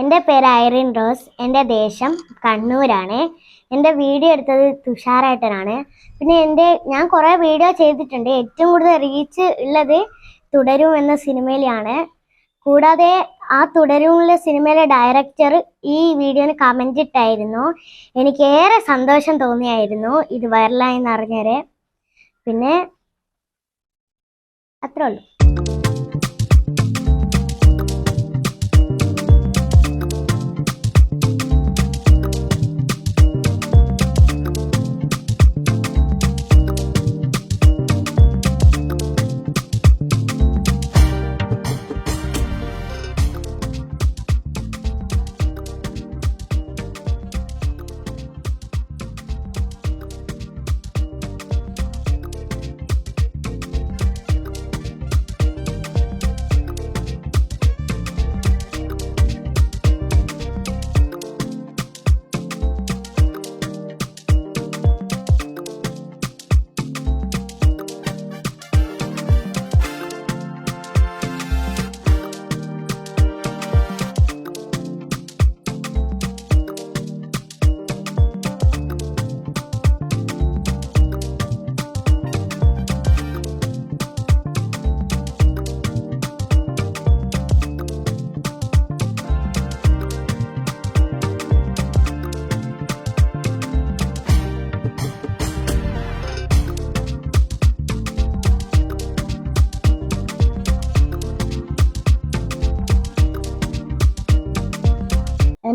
എന്റെ പേര് Irene rose. എന്റെ ദേശം കണ്ണൂരാണ്. എന്റെ വീഡിയോ എടുത്തത് തുഷാറേട്ടനാണ് പിന്നെ എന്റെ ഞാൻ കുറേ വീഡിയോ ചെയ്തിട്ടുണ്ട്. ഏറ്റവും കൂടുതൽ റീച്ച് ഉള്ളത് തുടരും എന്ന സിനിമയിലാണ്. കൂടാതെ ആ തുടരുമുള്ള സിനിമയിലെ ഡയറക്ടർ ഈ വീഡിയോന് കമന്റ് ഇട്ടായിരുന്നു. എനിക്ക് ഏറെ സന്തോഷം തോന്നിയായിരുന്നു ഇത് വൈറലായി എന്നറിഞ്ഞേരെ പിന്നെ അത്രേ ഉള്ളൂ.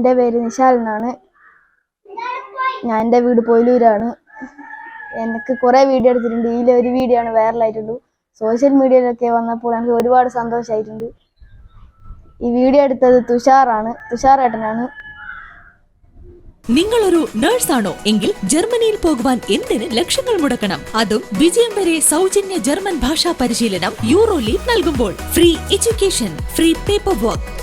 എന്റെ പേര് നിശാൽ എന്നാണ്. ഞാൻ എന്റെ വീട് പോയിലൂരാണ്. എനിക്ക് കുറേ വീഡിയോ എടുത്തിട്ടുണ്ട്. ഇതിൽ ഒരു വീഡിയോ ആണ് വൈറലായിട്ടുള്ളൂ. സോഷ്യൽ മീഡിയയിലൊക്കെ വന്നപ്പോൾ എനിക്ക് ഒരുപാട് സന്തോഷമായിട്ടുണ്ട്. ഈ വീഡിയോ എടുത്തത് തുഷാറാണ്. തുഷാർ ഏട്ടനാണ് നിങ്ങളൊരു നേഴ്സാണോ? എങ്കിൽ ജർമ്മനിയിൽ പോകുവാൻ എന്തിന് ലക്ഷങ്ങൾ മുടക്കണം? അതും വിജയം വരെ സൗജന്യ ജർമ്മൻ ഭാഷാ പരിശീലനം യൂറോ ലീഗ് നൽകുമ്പോൾ. Free education free paper work